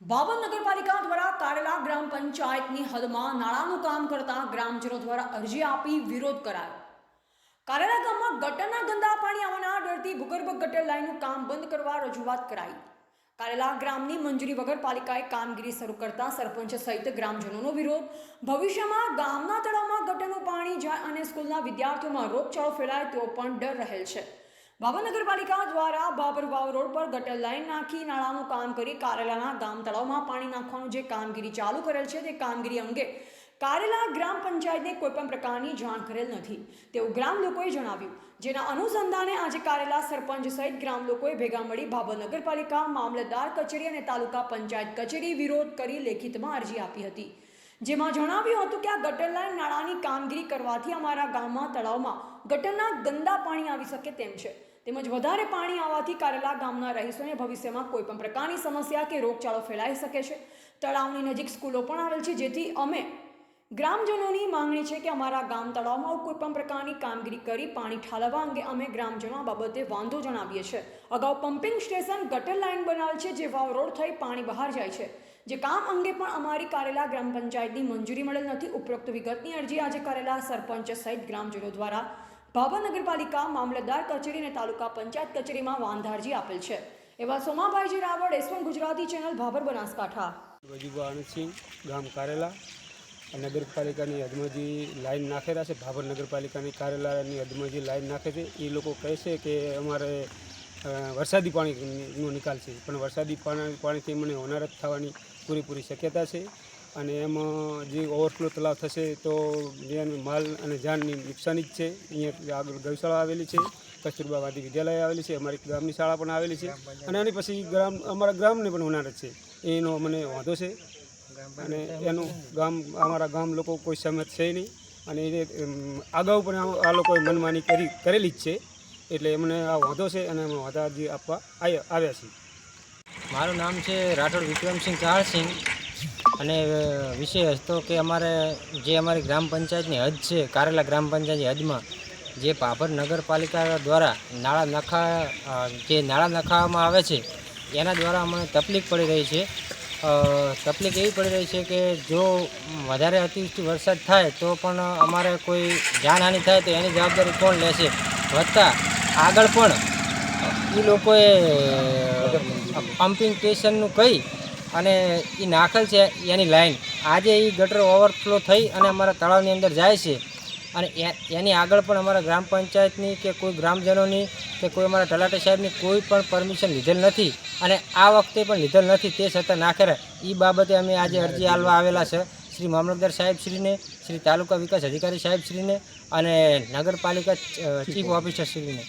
ભાવન નગરપાલિકા દ્વારા કારેલા ગ્રામ પંચાયતની હદમાં નાળાનું કામ કરતા ગ્રામજનો દ્વારા અરજી આપી વિરોધ કરાયો. કારેલા ગામમાં ગટરના ગંદા પાણી આવવાના ડરથી ભૂગર્ભ ગટર લાઈનનું કામ બંધ કરવા રજૂઆત કરાઈ. કારેલા ગ્રામની મંજૂરી વગર પાલિકાએ કામગીરી શરૂ કરતા સરપંચ સહિત ગ્રામજનોનો વિરોધ. ભવિષ્યમાં ગામના તળાવમાં ગટરનું પાણી જાય અને સ્કૂલના વિદ્યાર્થીઓમાં રોગચાળો ફેલાય તેવો પણ ડર રહેલ છે. ભાવન નગરપાલિકા દ્વારા બાબર વાવ રોડ પર ગટર લાઈન નાખી નાળાનું કામ કરી કારેલાના ગામ તળાવમાં પાણી નાખવાનું જે કામગીરી ચાલુ કરેલ છે તે કામગીરી અંગે કારેલા ગ્રામ પંચાયતને કોઈપણ પ્રકારની જાણ કરેલ નથી. તેવું ગ્રામ લોકોએ જણાવ્યું. જેના અનુસંધાને આજે કારેલા સરપંચ સહિત ગ્રામ લોકોએ ભેગા મળી ભાભર નગરપાલિકા, મામલતદાર કચેરી અને તાલુકા પંચાયત કચેરી વિરોધ કરી લેખિતમાં અરજી આપી હતી. જેમાં જણાવ્યું હતું કે આ ગટર લાઇન નાળાની કામગીરી કરવાથી અમારા ગામમાં, તળાવમાં ગટરના ગંદા પાણી આવી શકે તેમ છે. તેમજ વધારે પાણી આવવાથી કારેલા ગામના રહીશોને ભવિષ્યમાં કોઈપણ પ્રકારની સમસ્યા કે રોગચાળો ફેલાઈ શકે છે. તળાવની નજીક સ્કૂલો પણ આવેલ છે, જેથી અમે ગ્રામજનોની માંગણી છે કે અમારા ગામ તળાવમાં કોઈપણ પ્રકારની કામગીરી કરી પાણી ઠાલવવા અંગે અમે ગ્રામજનો આ બાબતે વાંધો જણાવીએ છીએ. અગાઉ પમ્પિંગ સ્ટેશન ગટર લાઇન બનાવેલ છે, જે વાવ રોડ થઈ પાણી બહાર જાય છે. જે કામ અંગે પણ અમારી કારેલા ગ્રામ પંચાયતની મંજૂરી મળેલ નથી. ઉપરોક્ત વિગતની અરજી આજે કરેલા સરપંચ સહિત ગ્રામજનો દ્વારા ભાભર નગરપાલિકા મામલતદાર કચેરી અને તાલુકા પંચાયત કચેરીમાં વાંધારજી આપેલ છે. એવા Somabhaiji Raval S one Gujarati channel, Bhabhar Banaskantha. Vajubha Anandsinh ગામ કારેલા નગરપાલિકાની હદમાં જે લાઈન નાખેલા છે. ભાભર નગરપાલિકાની કારેલાની હદમાં જે લાઈન નાખે છે. એ લોકો કહે છે કે અમારે વરસાદી પાણીનો નિકાલ છે. પણ વરસાદી પાણી પાણીથી મને હોનારત થવાની પૂરેપૂરી શક્યતા છે. અને એમાં જે ઓવરફ્લો તલાવ થશે તો જેનું માલ અને જાનની નુકસાની જ છે. અહીંયા આગળ ગૌશાળા આવેલી છે કસ્તુરબા વાદી વિદ્યાલય આવેલી છે, અમારી ગ્રામની શાળા પણ આવેલી છે અને એની પછી ગ્રામ, અમારા ગ્રામને પણ હોનારત છે. એનો મને વાંધો છે અને એનું ગામ, અમારા ગામ લોકો કોઈ સહમત છે નહીં અને એ અગાઉ પણ આ લોકોએ મનમાની કરી, કરેલી જ છે. એટલે એમને આ વાંધો છે અને અમે વાંધા આપવા આવ્યા છીએ. મારું નામ છે રાઠોડ વિક્રમસિંહ ચાહળસિંહ અને વિષય હતો કે અમારે જે અમારી ગ્રામ પંચાયતની હદ છે કારેલા ગ્રામ પંચાયતની હદમાં જે પાભર નગરપાલિકા દ્વારા નાળા નખા જે નાળા નખાવામાં આવે છે એના દ્વારા અમને તકલીફ પડી રહી છે તકલીફ એવી પડી રહી છે કે જો વધારે અતિવૃષ્ટિ વરસાદ થાય તો પણ અમારે કોઈ જાનહાનિ થાય તો એની જવાબદારી કોણ લેશે વધતા આગળ પણ એ લોકોએ પમ્પિંગ સ્ટેશનનું કહી અને એ નાખેલ છે એની લાઈન. આજે એ ગટર ઓવરફ્લો થઈ અને અમારા તળાવની અંદર જાય છે. અને એની આગળ પણ અમારા ગ્રામ પંચાયતની કે કોઈ ગ્રામજનોની કે કોઈ અમારા તલાટી સાહેબની કોઈ પણ પરમિશન લીધેલ નથી અને આ વખતે પણ લીધેલ નથી તે છતાં નાખેલા એ બાબતે અમે આજે અરજી આલવા આવેલા છે શ્રી મામલતદાર સાહેબશ્રીને, શ્રી તાલુકા વિકાસ અધિકારી સાહેબશ્રીને અને નગરપાલિકા ચીફ ઓફિસરશ્રીને